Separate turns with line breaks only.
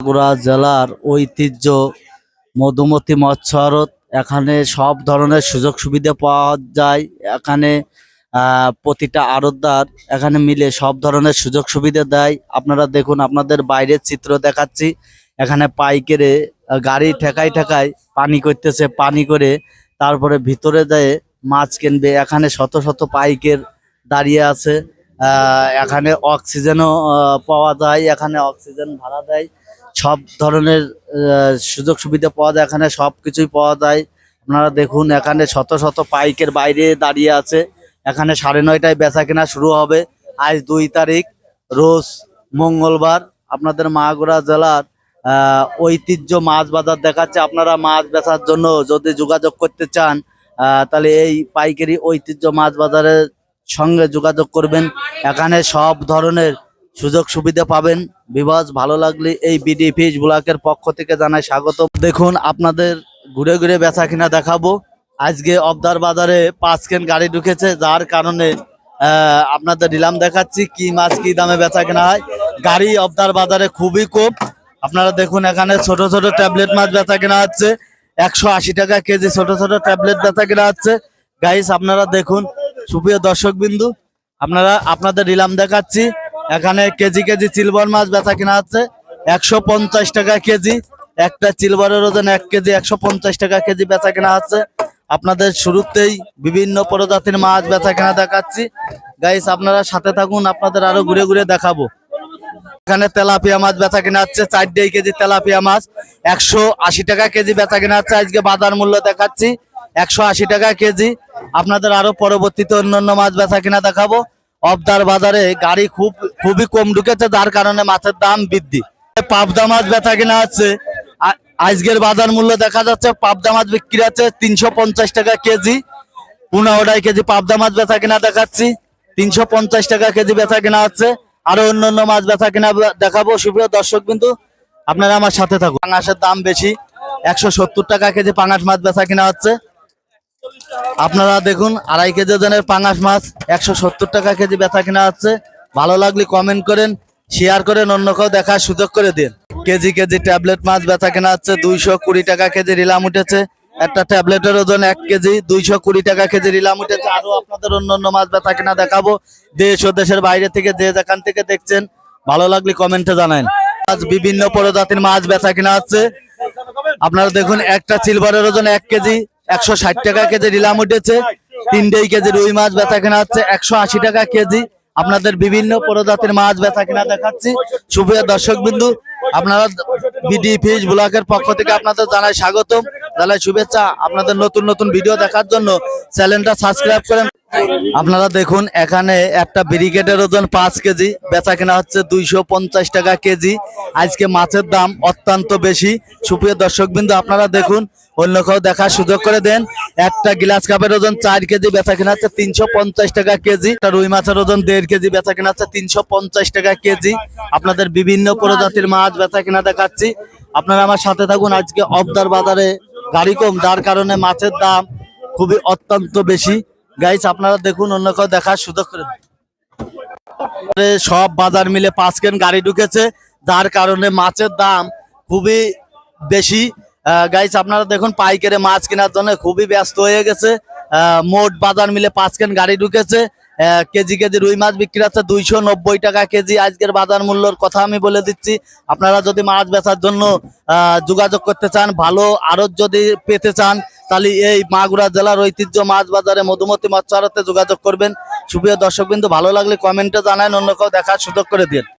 মাগুরা জেলার ঐতিহ্য, মধুমতি মৎস্য আড়ত এখানে সব ধরনের সুযোগ সুবিধা পাওয়া যায়। এখানে প্রতিটা আড়তদার এখানে মিলে সব ধরনের সুযোগ সুবিধা দেয়। আপনারা দেখুন, আপনাদের বাইরের চিত্র দেখাচ্ছি। এখানে পাইকেরে গাড়ি ঠেকাই ঠেকাই পানি করতেছে, পানি করে তারপরে ভিতরে যায় মাছ কিনবে। এখানে শত শত পাইকের দাঁড়িয়ে আছে। এখানে অক্সিজেনও পাওয়া যায়। এখানে অক্সিজেন ভাড়া দেয়। সব ধরনের সুযোগ সুবিধা পাওয়া যায়, এখানে সব কিছুই পাওয়া যায়। আপনারা দেখুন, এখানে শত শত পাইকের বাইরে দাঁড়িয়ে আছে। এখানে সাড়ে নয়টায় বেচা কেনা শুরু হবে আজ দুই তারিখ, রোজ মঙ্গলবার। আপনাদের মাগুরা জেলার ঐতিহ্য মাছ বাজার দেখাচ্ছে। আপনারা মাছ বেচার জন্য যদি যোগাযোগ করতে চান তাহলে এই পাইকারি ঐতিহ্য মাছ বাজারের সঙ্গে যোগাযোগ করবেন। এখানে সব ধরনের সুযোগ সুবিধা পাবেন। বিবাস ভালো লাগলে এই বিডি ফিশ ব্লকের পক্ষ থেকে জানাই স্বাগত দেখুন, আপনাদের ঘুরে ঘুরে বেচা কিনা দেখাবো। আজকে অবদার বাজারে পাঁচ কেন গাড়ি ঢুকেছে, যার কারণে আপনাদের নিলাম দেখাচ্ছি, কি মাছ, কি দামে বেচা কেনা হয়। গাড়ি অবদার বাজারে খুবই কম। আপনারা দেখুন, এখানে ছোট ছোট ট্যাবলেট মাছ বেচা কেনা হচ্ছে। একশো আশি টাকা কেজি ছোট ছোট ট্যাবলেট বেচা কেনা হচ্ছে। গাইস, আপনারা দেখুন, সুপ্রিয় দর্শক বিন্দু আপনারা, আপনাদের নিলাম দেখাচ্ছি। এখানে কেজি কেজি সিলভার মাছ বেচা কেনা হচ্ছে। একশো পঞ্চাশ টাকা কেজি। একটা সিলভারের ওজন এক কেজি, একশো পঞ্চাশ টাকা কেজি বেচা কেনা হচ্ছে। আপনাদের শুরুতেই বিভিন্ন প্রজাতির মাছ বেচা কেনা দেখাচ্ছি। গাইস আপনারা সাথে থাকুন, আপনাদের আরও ঘুরে ঘুরে দেখাবো। এখানে তেলাপিয়া মাছ বেচা কেনা হচ্ছে চারটেই কেজি তেলাপিয়া মাছ। একশো আশি টাকা কেজি বেচা কেনা হচ্ছে, আজকে বাজার মূল্য দেখাচ্ছি। একশো আশি টাকা কেজি। আপনাদের আরও পরবর্তীতে অন্যান্য মাছ বেচা কিনা দেখাবো। অবদার বাজারে গাড়ি খুব, খুবই কম ঢুকেছে, যার কারণে মাছের দাম বৃদ্ধি। পাবদা মাছ বেচা কিনা আছে। আজকের বাজার মূল্য দেখা যাচ্ছে, পাবদা মাছ বিক্রি আছে তিনশো পঞ্চাশ টাকা কেজি। পনেরোটাই কেজি পাবদা মাছ বেচা কিনা দেখাচ্ছি, তিনশো পঞ্চাশ টাকা কেজি বেচা কিনা হচ্ছে আরও অন্যান্য মাছ বেচা কিনা দেখাবো। সুপ্রিয় দর্শক বিন্দু, আপনারা আমার সাথে থাকুন। পাঙাশের দাম বেশি, একশো সত্তর টাকা কেজি পাঙাশ মাছ বেচা কিনা হচ্ছে। আপনারা দেখুন আড়াই কেজি ওজনের পাঙাশ মাছ, একশো সত্তর টাকা কেজি বেচা কেনা হচ্ছে। ভালো লাগলে কমেন্ট করেন শেয়ার করেন, অন্য কেউ দেখার সুযোগ করে দিন। কেজি কেজি ট্যাবলেট মাছ বেচা কেনা হচ্ছে, দুইশো কুড়ি টাকা কেজি রিলাম উঠেছে। একটা ট্যাবলেটের ওজন এক কেজি, দুইশো কুড়ি টাকা কেজি রিলাম উঠেছে। আরও আপনাদের অন্য অন্য মাছ বেচা কেনা দেখাবো। দেশ ও দেশের বাইরে থেকে যে যেখান থেকে দেখছেন, ভালো লাগলে কমেন্টে জানান। আজ বিভিন্ন প্রজাতির মাছ বেচা কেনা হচ্ছে। আপনারা দেখুন, একটা সিলভারের ওজন এক কেজি একশো ষাট টাকা কেজি নিলাম উঠেছে। তিনটেই কেজি রুই মাছ বেচা কেনা হচ্ছে একশো আশি টাকা কেজি। আপনাদের বিভিন্ন প্রজাতির মাছ বেচা কেনা দেখাচ্ছি। সুপ্রিয় দর্শক বিন্দু আপনারা বিডি ফিশ ব্লকের পক্ষ থেকে আপনাদের জানাই স্বাগতম। জানাই শুভেচ্ছা। আপনাদের নতুন নতুন ভিডিও দেখার জন্য চ্যানেলটা সাবস্ক্রাইব করেন। আপনারা দেখুন, এখানে একটা ব্রিগেডের ওজন পাঁচ কেজি বেচা কেনা হচ্ছে দুইশো পঞ্চাশ টাকা কেজি। আজকে মাছের দাম অত্যন্ত বেশি। সুপ্রিয় দর্শক বিন্দু আপনারা দেখুন, অন্য কেউ দেখার সুযোগ করে দেন। একটা গ্লাস কাপের ওজন চার কেজি বেচা কেনা হচ্ছে তিনশো পঞ্চাশ টাকা কেজি। একটা রুই মাছের ওজন দেড় কেজি বেচা কেনা হচ্ছে তিনশো পঞ্চাশ টাকা কেজি। আপনাদের বিভিন্ন প্রজাতির মাছ বেচা কেনা দেখাচ্ছি। আপনারা আমার সাথে থাকুন, আজকে অবদার বাজারে গাড়ি কম, যার কারণে মাছের দাম খুবই অত্যন্ত বেশি। গাইস আপনারা দেখুন, অন্য কেউ দেখার সুযোগ করে সব বাজার মিলে পাঁচ কেন গাড়ি ঢুকেছে, যার কারণে মাছের দাম খুবই বেশি। গাইস আপনারা দেখুন, পাইকারে মাছ কেনার জন্য খুবই ব্যস্ত হয়ে গেছে। মোট বাজার মিলে পাঁচ কেন গাড়ি ঢুকেছে। কেজি কেজি রুই মাছ বিক্রি হচ্ছে দুইশো নব্বই টাকা কেজি। আজকের বাজার মূল্যর কথা আমি বলে দিচ্ছি। আপনারা যদি মাছ বেচার জন্য যোগাযোগ করতে চান, ভালো আরও যদি পেতে চান তাহলে এই মাগুরা জেলার ঐতিহ্য মাছ বাজারে মধুমতি মাছ চড়াতে যোগাযোগ করবেন। সুপ্রিয় দর্শক বিন্দু ভালো লাগলে কমেন্টে জানান, অন্য কেউ দেখার সুযোগ করে দিন